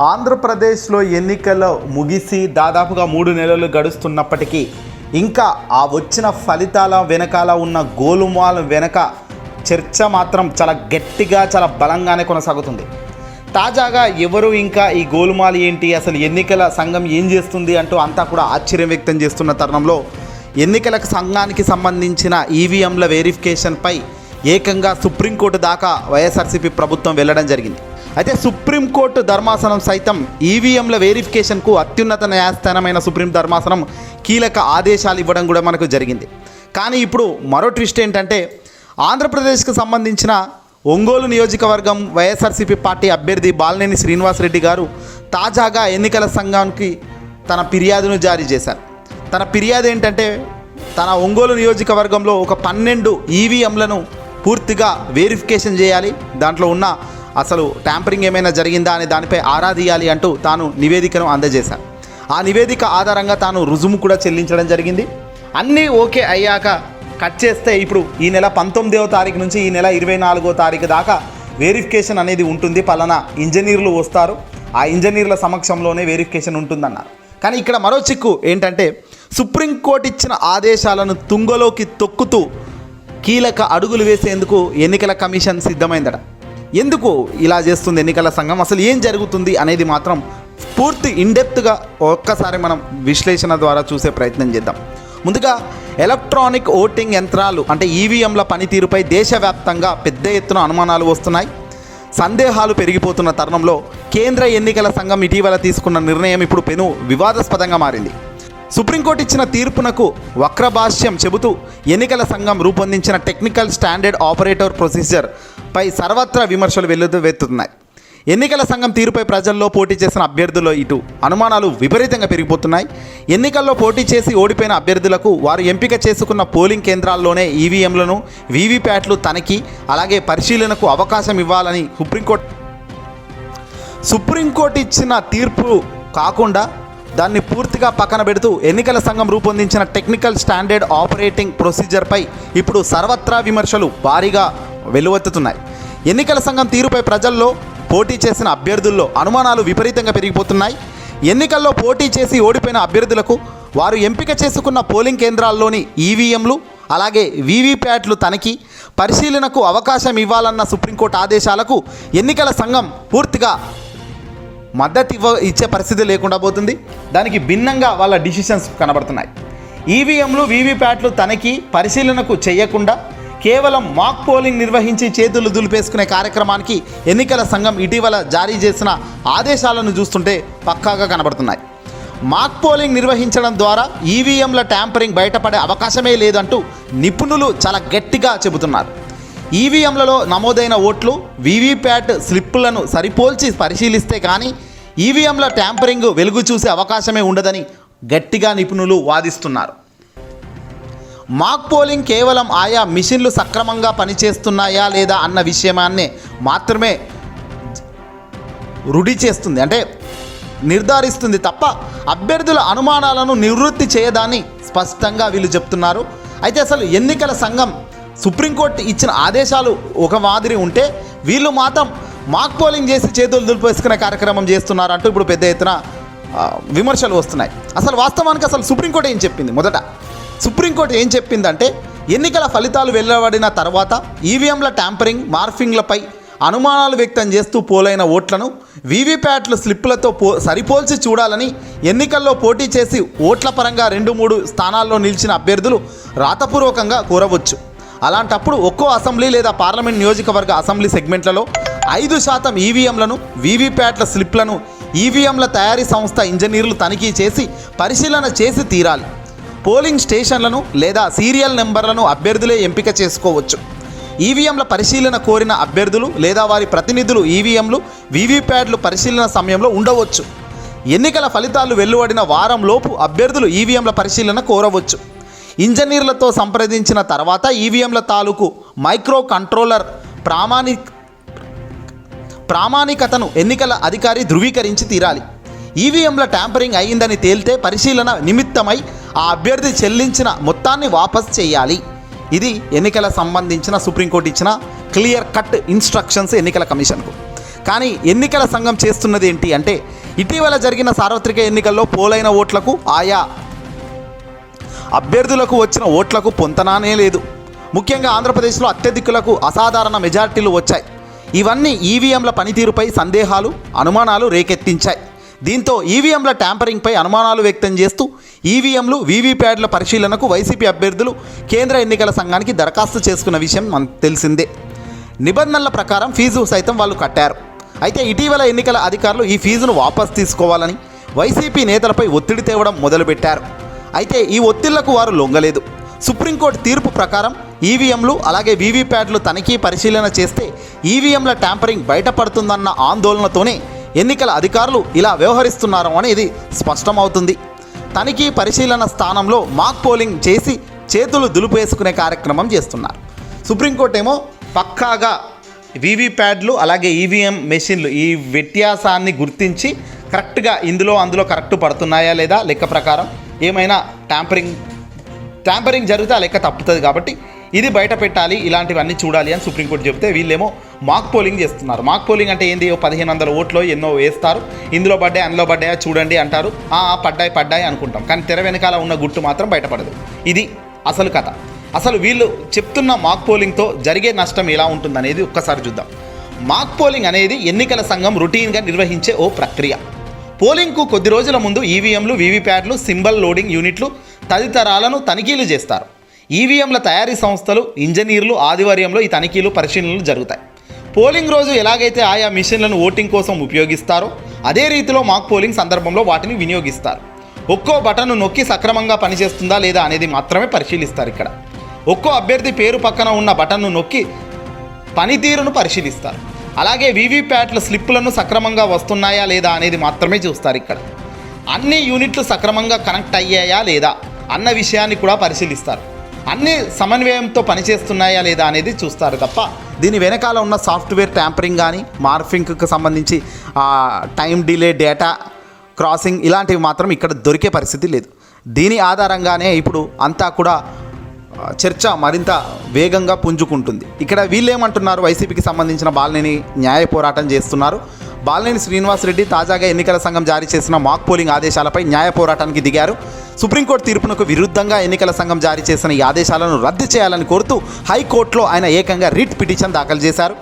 ఆంధ్రప్రదేశ్లో ఎన్నికలు ముగిసి దాదాపుగా మూడు నెలలు గడుస్తున్నప్పటికీ ఇంకా ఆ వచ్చిన ఫలితాల వెనకాల ఉన్న గోలుమాల వెనక చర్చ మాత్రం చాలా గట్టిగా చాలా బలంగానే కొనసాగుతుంది. తాజాగా ఎవరు ఇంకా ఈ గోలుమాలు ఏంటి అసలు ఎన్నికల సంఘం ఏం చేస్తుంది అంటూ అంతా కూడా ఆశ్చర్యం వ్యక్తం చేస్తున్న తరుణంలో ఎన్నికల సంఘానికి సంబంధించిన ఈవీఎంల వెరిఫికేషన్పై ఏకంగా సుప్రీంకోర్టు దాకా వైఎస్ఆర్సీపీ ప్రభుత్వం వెళ్ళడం జరిగింది. అయితే సుప్రీంకోర్టు ధర్మాసనం సైతం ఈవీఎంల వెరిఫికేషన్కు అత్యున్నత న్యాయస్థానమైన సుప్రీం ధర్మాసనం కీలక ఆదేశాలు ఇవ్వడం కూడా మనకు జరిగింది. కానీ ఇప్పుడు మరో ట్విస్ట్ ఏంటంటే ఆంధ్రప్రదేశ్కు సంబంధించిన ఒంగోలు నియోజకవర్గం వైఎస్ఆర్సీపీ పార్టీ అభ్యర్థి బాలినేని శ్రీనివాసరెడ్డి గారు తాజాగా ఎన్నికల సంఘానికి తన ఫిర్యాదును జారీ చేశారు. తన ఫిర్యాదు ఏంటంటే తన ఒంగోలు నియోజకవర్గంలో ఒక పన్నెండు ఈవీఎంలను పూర్తిగా వెరిఫికేషన్ చేయాలి. దాంట్లో ఉన్న అసలు ట్యాంపరింగ్ ఏమైనా జరిగిందా అనే దానిపై ఆరా తీయాలి అంటూ తాను నివేదికను అందజేశారు ఆ నివేదిక ఆధారంగా తాను రుజుము కూడా చెల్లించడం జరిగింది. అన్నీ ఓకే అయ్యాక కట్ చేస్తే ఇప్పుడు ఈ నెల పంతొమ్మిదవ తారీఖు నుంచి ఈ నెల ఇరవై నాలుగో తారీఖు దాకా వెరిఫికేషన్ అనేది ఉంటుంది. పలానా ఇంజనీర్లు వస్తారు. ఆ ఇంజనీర్ల సమక్షంలోనే వెరిఫికేషన్ ఉంటుందన్నారు. కానీ ఇక్కడ మరో చిక్కు ఏంటంటే సుప్రీంకోర్టు ఇచ్చిన ఆదేశాలను తుంగలోకి తొక్కుతూ కీలక అడుగులు వేసేందుకు ఎన్నికల కమిషన్ సిద్ధమైందట. ఎందుకు ఇలా చేస్తుంది ఎన్నికల సంఘం? అసలు ఏం జరుగుతుంది అనేది మాత్రం పూర్తి ఇండెప్త్గా ఒక్కసారి మనం విశ్లేషణ ద్వారా చూసే ప్రయత్నం చేద్దాం. ముందుగా ఎలక్ట్రానిక్ ఓటింగ్ యంత్రాలు అంటే ఈవీఎంల పనితీరుపై దేశవ్యాప్తంగా పెద్ద ఎత్తున అనుమానాలు వస్తున్నాయి. సందేహాలు పెరిగిపోతున్న తరుణంలో కేంద్ర ఎన్నికల సంఘం ఇటీవల తీసుకున్న నిర్ణయం ఇప్పుడు పెను వివాదాస్పదంగా మారింది. సుప్రీంకోర్టు ఇచ్చిన తీర్పునకు వక్రభాష్యం చెబుతూ ఎన్నికల సంఘం రూపొందించిన టెక్నికల్ స్టాండర్డ్ ఆపరేటర్ ప్రొసీజర్ పై సర్వత్రా విమర్శలు వెల్లువెత్తుతున్నాయి ఎన్నికల సంఘం తీరుపై ప్రజల్లో పోటీ చేసిన అభ్యర్థులు ఇటు అనుమానాలు విపరీతంగా పెరిగిపోతున్నాయి. ఎన్నికల్లో పోటీ చేసి ఓడిపోయిన అభ్యర్థులకు వారు ఎంపిక చేసుకున్న పోలింగ్ కేంద్రాల్లోనే ఈవీఎంలను వీవీప్యాట్లు తనిఖీ అలాగే పరిశీలనకు అవకాశం ఇవ్వాలని సుప్రీంకోర్టు సుప్రీంకోర్టు ఇచ్చిన తీర్పు కాకుండా దాన్ని పూర్తిగా పక్కన పెడుతూ ఎన్నికల సంఘం రూపొందించిన టెక్నికల్ స్టాండర్డ్ ఆపరేటింగ్ ప్రొసీజర్పై ఇప్పుడు సర్వత్రా విమర్శలు భారీగా వెలువెత్తుతున్నాయి. ఎన్నికల సంఘం తీరుపై ప్రజల్లో పోటీ చేసిన అభ్యర్థుల్లో అనుమానాలు విపరీతంగా పెరిగిపోతున్నాయి. ఎన్నికల్లో పోటీ చేసి ఓడిపోయిన అభ్యర్థులకు వారు ఎంపిక చేసుకున్న పోలింగ్ కేంద్రాల్లోని ఈవీఎంలు అలాగే వీవీప్యాట్లు తనిఖీ పరిశీలనకు అవకాశం ఇవ్వాలన్న సుప్రీంకోర్టు ఆదేశాలకు ఎన్నికల సంఘం పూర్తిగా మద్దతు ఇవ్వ ఇచ్చే పరిస్థితి లేకుండా పోతుంది. దానికి భిన్నంగా వాళ్ళ డిసిషన్స్ కనబడుతున్నాయి. ఈవీఎంలు వీవీప్యాట్లు తనకి పరిశీలనకు చేయకుండా కేవలం మాక్ పోలింగ్ నిర్వహించి చేతులు దులిపేసుకునే కార్యక్రమానికి ఎన్నికల సంఘం ఇటీవల జారీ చేసిన ఆదేశాలను చూస్తుంటే పక్కాగా కనబడుతున్నాయి. మాక్ పోలింగ్ నిర్వహించడం ద్వారా ఈవీఎంల ట్యాంపరింగ్ బయటపడే అవకాశమే లేదంటూ నిపుణులు చాలా గట్టిగా చెబుతున్నారు. ఈవీఎంలలో నమోదైన ఓట్లు వీవీప్యాట్ స్లిప్పులను సరిపోల్చి పరిశీలిస్తే కానీ ఈవీఎంల ట్యాంపరింగ్ వెలుగు చూసే అవకాశమే ఉండదని గట్టిగా నిపుణులు వాదిస్తున్నారు. మాక్ పోలింగ్ కేవలం ఆయా మిషన్లు సక్రమంగా పనిచేస్తున్నాయా లేదా అన్న విషయమాన్నే మాత్రమే రుడి చేస్తుంది. అంటే నిర్ధారిస్తుంది తప్ప అభ్యర్థుల అనుమానాలను నివృత్తి చేయదాన్ని స్పష్టంగా వీళ్ళు చెప్తున్నారు. అయితే అసలు ఎన్నికల సంఘం సుప్రీంకోర్టు ఇచ్చిన ఆదేశాలు ఒక మాదిరి ఉంటే వీళ్ళు మాత్రం మాక్ పోలింగ్ చేసి చేతులు దులిపేసుకునే కార్యక్రమం చేస్తున్నారు అంటూ ఇప్పుడు పెద్ద ఎత్తున విమర్శలు వస్తున్నాయి. అసలు వాస్తవానికి అసలు సుప్రీంకోర్టు ఏం చెప్పింది? మొదట సుప్రీంకోర్టు ఏం చెప్పిందంటే ఎన్నికల ఫలితాలు వెలువడిన తర్వాత ఈవీఎంల ట్యాంపరింగ్ మార్ఫింగ్లపై అనుమానాలు వ్యక్తం చేస్తూ పోలైన ఓట్లను వీవీప్యాట్ల స్లిప్పులతో పో సరిపోల్చి చూడాలని ఎన్నికల్లో పోటీ చేసి ఓట్ల పరంగా రెండు మూడు స్థానాల్లో నిలిచిన అభ్యర్థులు రాతపూర్వకంగా కోరవచ్చు. అలాంటప్పుడు ఒక్కో అసెంబ్లీ లేదా పార్లమెంట్ నియోజకవర్గ అసెంబ్లీ సెగ్మెంట్లలో ఐదు శాతం ఈవీఎంలను వీవీప్యాట్ల స్లిప్లను ఈవీఎంల తయారీ సంస్థ ఇంజనీర్లు తనిఖీ చేసి పరిశీలన చేసి తీరాలి. పోలింగ్ స్టేషన్లను లేదా సీరియల్ నెంబర్లను అభ్యర్థులే ఎంపిక చేసుకోవచ్చు. ఈవీఎంల పరిశీలన కోరిన అభ్యర్థులు లేదా వారి ప్రతినిధులు ఈవీఎంలు వీవీప్యాడ్లు పరిశీలన సమయంలో ఉండవచ్చు. ఎన్నికల ఫలితాలు వెలువడిన వారంలోపు అభ్యర్థులు ఈవీఎంల పరిశీలన కోరవచ్చు. ఇంజనీర్లతో సంప్రదించిన తర్వాత ఈవీఎంల తాలూకు మైక్రో కంట్రోలర్ ప్రామాణి ప్రామాణికతను ఎన్నికల అధికారి ధృవీకరించి తీరాలి. ఈవీఎంల ట్యాంపరింగ్ అయిందని తేలితే పరిశీలన నిమిత్తమై ఆ అభ్యర్థి చెల్లించిన మొత్తాన్ని వాపస్ చేయాలి. ఇది ఎన్నికల సంబంధించిన సుప్రీంకోర్టు ఇచ్చిన క్లియర్ కట్ ఇన్స్ట్రక్షన్స్ ఎన్నికల కమిషన్కు. కానీ ఎన్నికల సంఘం చేస్తున్నది ఏంటి అంటే ఇటీవల జరిగిన సార్వత్రిక ఎన్నికల్లో పోలైన ఓట్లకు ఆయా అభ్యర్థులకు వచ్చిన ఓట్లకు పొంతనానే లేదు. ముఖ్యంగా ఆంధ్రప్రదేశ్లో అత్యధికులకు అసాధారణ మెజార్టీలు వచ్చాయి. ఇవన్నీ ఈవీఎంల పనితీరుపై సందేహాలు అనుమానాలు రేకెత్తించాయి. దీంతో ఈవీఎంల ట్యాంపరింగ్పై అనుమానాలు వ్యక్తం చేస్తూ ఈవీఎంలు వీవీప్యాడ్ల పరిశీలనకు వైసీపీ అభ్యర్థులు కేంద్ర ఎన్నికల సంఘానికి దరఖాస్తు చేసుకున్న విషయం మనకు తెలిసిందే. నిబంధనల ప్రకారం ఫీజు సైతం వాళ్ళు కట్టారు. అయితే ఇటీవల ఎన్నికల అధికారులు ఈ ఫీజును వాపస్ తీసుకోవాలని వైసీపీ నేతలపై ఒత్తిడి తేవడం మొదలుపెట్టారు. అయితే ఈ ఒత్తిళ్ళకు వారు లొంగలేదు. సుప్రీంకోర్టు తీర్పు ప్రకారం ఈవీఎంలు అలాగే వీవీప్యాడ్లు తనిఖీ పరిశీలన చేస్తే ఈవీఎంల ట్యాంపరింగ్ బయటపడుతుందన్న ఆందోళనతోనే ఎన్నికల అధికారులు ఇలా వ్యవహరిస్తున్నారు అనేది స్పష్టమవుతుంది. తనిఖీ పరిశీలన స్థానంలో మాక్ పోలింగ్ చేసి చేతులు దులుపేసుకునే కార్యక్రమం చేస్తున్నారు. సుప్రీంకోర్టు ఏమో పక్కాగా వీవీప్యాడ్లు అలాగే ఈవీఎం మెషిన్లు ఈ వ్యత్యాసాన్ని గుర్తించి కరెక్ట్గా ఇందులో అందులో కరెక్ట్ పడుతున్నాయా లేదా లెక్క ప్రకారం ఏమైనా ట్యాంపరింగ్ ట్యాంపరింగ్ జరిగితే ఆ లెక్క తప్పుతుంది కాబట్టి ఇది బయట పెట్టాలి ఇలాంటివన్నీ చూడాలి అని సుప్రీంకోర్టు చెబితే వీళ్ళేమో మాక్ పోలింగ్ చేస్తున్నారు. మాక్ పోలింగ్ అంటే ఏంది? పదిహేను వందల ఓట్లో ఎన్నో వేస్తారు. ఇందులో పడ్డాయి అందులో పడ్డాయా చూడండి అంటారు. "ఆ, ఆ, పడ్డాయి పడ్డాయి అనుకుంటాం. కానీ తెర వెనకాల ఉన్న గుట్టు మాత్రం బయటపడదు. ఇది అసలు కథ. అసలు వీళ్ళు చెప్తున్న మాక్ పోలింగ్తో జరిగే నష్టం ఎలా ఉంటుందనేది ఒక్కసారి చూద్దాం. మాక్ పోలింగ్ అనేది ఎన్నికల సంఘం రొటీన్గా నిర్వహించే ఓ ప్రక్రియ. పోలింగ్కు కొద్ది రోజుల ముందు ఈవీఎంలు వీవీప్యాట్లు సింబల్ లోడింగ్ యూనిట్లు తదితరాలను తనిఖీలు చేస్తారు. ఈవీఎంల తయారీ సంస్థలు ఇంజనీర్లు ఆదివార్యంలో ఈ తనిఖీలు పరిశీలనలు జరుగుతాయి. పోలింగ్ రోజు ఎలాగైతే ఆయా మిషన్లను ఓటింగ్ కోసం ఉపయోగిస్తారో అదే రీతిలో మాక్ పోలింగ్ సందర్భంలో వాటిని వినియోగిస్తారు. ఒక్కో బటన్ను నొక్కి సక్రమంగా పనిచేస్తుందా లేదా అనేది మాత్రమే పరిశీలిస్తారు ఇక్కడ. ఒక్కో అభ్యర్థి పేరు పక్కన ఉన్న బటన్ను నొక్కి పనితీరును పరిశీలిస్తారు. అలాగే వీవీప్యాట్ల స్లిప్పులను సక్రమంగా వస్తున్నాయా లేదా అనేది మాత్రమే చూస్తారు ఇక్కడ. అన్ని యూనిట్లు సక్రమంగా కనెక్ట్ అయ్యాయా లేదా అన్న విషయాన్ని కూడా పరిశీలిస్తారు. అన్ని సమన్వయంతో పనిచేస్తున్నాయా లేదా అనేది చూస్తారు తప్ప దీని వెనకాల ఉన్న సాఫ్ట్వేర్ ట్యాంపరింగ్ కానీ మార్ఫింగ్కి సంబంధించి టైం డిలే డేటా క్రాసింగ్ ఇలాంటివి మాత్రం ఇక్కడ దొరికే పరిస్థితి లేదు. దీని ఆధారంగానే ఇప్పుడు అంతా కూడా చర్చ మరింత వేగంగా పుంజుకుంటుంది. ఇక్కడ వీళ్ళేమంటున్నారు? వైసీపీకి సంబంధించిన బాలినేని న్యాయ పోరాటం చేస్తున్నారు. బాలినేని శ్రీనివాసరెడ్డి తాజాగా ఎన్నికల సంఘం జారీ చేసిన మాక్ పోలింగ్ ఆదేశాలపై న్యాయ పోరాటానికి దిగారు. సుప్రీంకోర్టు తీర్పునకు విరుద్ధంగా ఎన్నికల సంఘం జారీ చేసిన ఈ ఆదేశాలను రద్దు చేయాలని కోరుతూ హైకోర్టులో ఆయన ఏకంగా రిట్ పిటిషన్ దాఖలు చేశారు.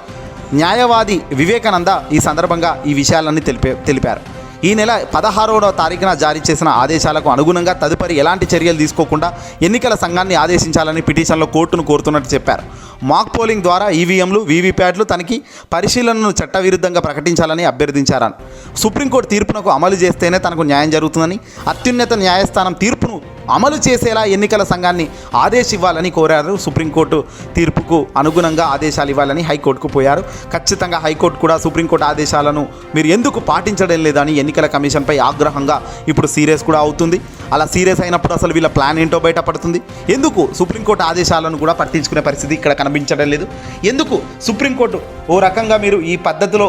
న్యాయవాది వివేకానంద ఈ సందర్భంగా ఈ విషయాలన్నీ తెలిపే తెలిపారు. ఈ నెల పదహారవ తారీఖున జారీ చేసిన ఆదేశాలకు అనుగుణంగా తదుపరి ఎలాంటి చర్యలు తీసుకోకుండా ఎన్నికల సంఘాన్ని ఆదేశించాలని పిటిషన్లో కోర్టును కోరుతున్నట్టు చెప్పారు. మాక్ పోలింగ్ ద్వారా ఈవీఎంలు వీవీప్యాట్లు తనకి పరిశీలనను చట్టవిరుద్ధంగా ప్రకటించాలని అభ్యర్థించారని. సుప్రీంకోర్టు తీర్పునకు అమలు చేస్తేనే తనకు న్యాయం జరుగుతుందని అత్యున్నత న్యాయస్థానం తీర్పును అమలు చేసేలా ఎన్నికల సంఘాన్ని ఆదేశివ్వాలని కోరారు. సుప్రీంకోర్టు తీర్పుకు అనుగుణంగా ఆదేశాలు ఇవ్వాలని హైకోర్టుకు పోయారు. ఖచ్చితంగా హైకోర్టు కూడా సుప్రీంకోర్టు ఆదేశాలను మీరు ఎందుకు పాటించడం లేదని ఎన్నికల కమిషన్పై ఆగ్రహంగా ఇప్పుడు సీరియస్ కూడా అవుతుంది. అలా సీరియస్ అయినప్పుడు అసలు వీళ్ళ ప్లాన్ ఏంటో బయటపడుతుంది. ఎందుకు సుప్రీంకోర్టు ఆదేశాలను కూడా పట్టించుకునే పరిస్థితి ఇక్కడ కనిపించడం లేదు? ఎందుకు సుప్రీంకోర్టు ఓ రకంగా మీరు ఈ పద్ధతిలో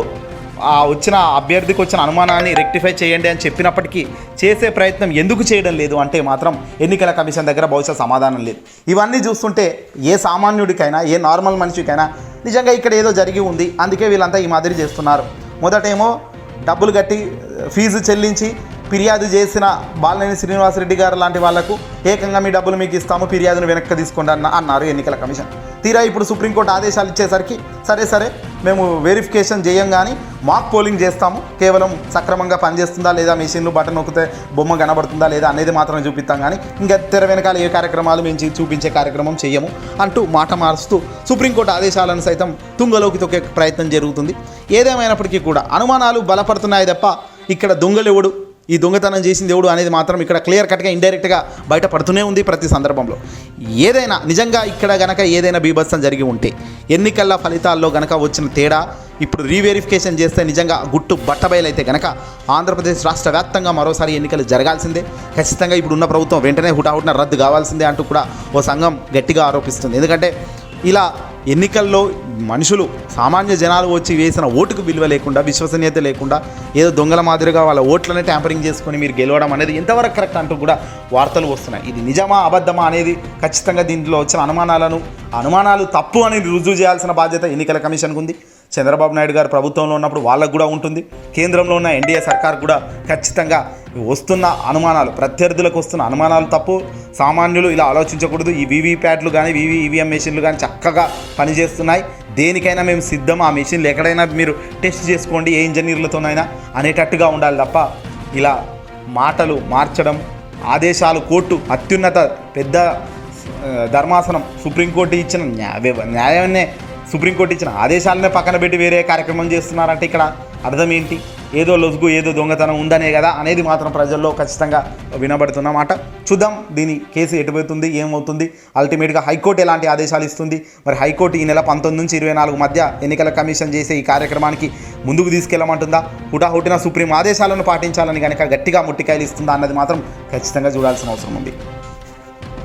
ఆ వచ్చిన అభ్యర్థికి వచ్చిన అనుమానాన్ని రెక్టిఫై చేయండి అని చెప్పినప్పటికీ చేసే ప్రయత్నం ఎందుకు చేయడం లేదు అంటే మాత్రం ఎన్నికల కమిషన్ దగ్గర బహుశా సమాధానం లేదు. ఇవన్నీ చూస్తుంటే ఏ సామాన్యుడికైనా ఏ నార్మల్ మనిషికైనా నిజంగా ఇక్కడ ఏదో జరిగి ఉంది అందుకే వీళ్ళంతా ఈ మాదిరి చేస్తున్నారు. మొదటేమో డబ్బులు కట్టి ఫీజు చెల్లించి ఫిర్యాదు చేసిన బాలనేని శ్రీనివాసరెడ్డి గారు లాంటి వాళ్ళకు ఏకంగా మీ డబ్బులు మీకు ఇస్తాము ఫిర్యాదును వెనక్కి తీసుకోండి అన్న అన్నారు ఎన్నికల కమిషన్. తీరా ఇప్పుడు సుప్రీంకోర్టు ఆదేశాలు ఇచ్చేసరికి సరే సరే మేము వెరిఫికేషన్ చేయం కానీ మాక్ పోలింగ్ చేస్తాము. కేవలం సక్రమంగా పనిచేస్తుందా లేదా మెషిన్లు బటన్ నొక్కితే బొమ్మ కనబడుతుందా లేదా అనేది మాత్రమే చూపిస్తాం కానీ ఇంకా తెర వెనకాల ఏ కార్యక్రమాలు మేము చూపించే కార్యక్రమం చేయము అంటూ మాట మారుస్తూ సుప్రీంకోర్టు ఆదేశాలను సైతం తుంగలోకి తొక్కే ప్రయత్నం జరుగుతుంది. ఏదేమైనప్పటికీ కూడా అనుమానాలు బలపడుతున్నాయి తప్ప ఇక్కడ దొంగలెవడు? ఈ దొంగతనం చేసింది ఎవడు అనేది మాత్రం ఇక్కడ క్లియర్ కట్గా ఇండైరెక్ట్గా బయటపడుతూనే ఉంది ప్రతి సందర్భంలో. ఏదైనా నిజంగా ఇక్కడ గనక ఏదైనా బీభత్సం జరిగి ఉంటే ఎన్నికల ఫలితాల్లో గనక వచ్చిన తేడా ఇప్పుడు రీవెరిఫికేషన్ చేస్తే నిజంగా గుట్టు బట్టబయలైతే గనక ఆంధ్రప్రదేశ్ రాష్ట్ర వ్యాప్తంగా మరోసారి ఎన్నికలు జరగాల్సిందే. ఖచ్చితంగా ఇప్పుడు ఉన్న ప్రభుత్వం వెంటనే హుటాహుటిన రద్దు కావాల్సిందే అంటూ కూడా ఓ సంఘం గట్టిగా ఆరోపిస్తుంది. ఎందుకంటే ఇలా ఎన్నికల్లో మనుషులు సామాన్య జనాలు వచ్చి వేసిన ఓటుకు విలువ లేకుండా విశ్వసనీయత లేకుండా ఏదో దొంగల మాదిరిగా వాళ్ళ ఓట్లనే ట్యాంపరింగ్ చేసుకొని మీరు గెలవడం అనేది ఎంతవరకు కరెక్ట్ అంటూ కూడా వార్తలు వస్తున్నాయి. ఇది నిజమా అబద్ధమా అనేది ఖచ్చితంగా దీంట్లో వచ్చిన అనుమానాలను అనుమానాలు తప్పు అని రుజువు చేయాల్సిన బాధ్యత ఎన్నికల కమిషన్కు ఉంది. చంద్రబాబు నాయుడు గారు ప్రభుత్వంలో ఉన్నప్పుడు వాళ్ళకు కూడా ఉంటుంది. కేంద్రంలో ఉన్న ఎన్డీఏ సర్కార్ కూడా ఖచ్చితంగా వస్తున్న అనుమానాలు ప్రత్యర్థులకు వస్తున్న అనుమానాలు తప్పు. సామాన్యులు ఇలా ఆలోచించకూడదు. ఈ వీవీప్యాట్లు కానీ వీవీ ఈవీఎం మెషిన్లు కానీ చక్కగా పనిచేస్తున్నాయి. దేనికైనా మేము సిద్ధం ఆ మెషిన్లు ఎక్కడైనా మీరు టెస్ట్ చేసుకోండి ఏ ఇంజనీర్లతోనైనా అనేటట్టుగా ఉండాలి తప్ప. ఇలా మాటలు మార్చడం ఆదేశాలు కోర్టు అత్యున్నత పెద్ద ధర్మాసనం సుప్రీంకోర్టు ఇచ్చిన న్యాయ న్యాయాన్నే సుప్రీంకోర్టు ఇచ్చిన ఆదేశాలనే పక్కన పెట్టి వేరే కార్యక్రమం చేస్తున్నారంటే ఇక్కడ అర్థం ఏంటి? ఏదో లొసుగు ఏదో దొంగతనం ఉందనే కదా అనేది మాత్రం ప్రజల్లో ఖచ్చితంగా వినబడుతున్నమాట చూద్దాం దీని కేసు ఎటుపోతుంది ఏమవుతుంది? అల్టిమేట్గా హైకోర్టు ఎలాంటి ఆదేశాలు ఇస్తుంది? మరి హైకోర్టు ఈ నెల పంతొమ్మిది నుంచి ఇరవై నాలుగు మధ్య ఎన్నికల కమిషన్ చేసే ఈ కార్యక్రమానికి ముందుకు తీసుకెళ్ళమంటుందా హుటాహుటిన సుప్రీం ఆదేశాలను పాటించాలని కనుక గట్టిగా ముట్టికాయలు ఇస్తుందా అన్నది మాత్రం ఖచ్చితంగా చూడాల్సిన అవసరం ఉంది.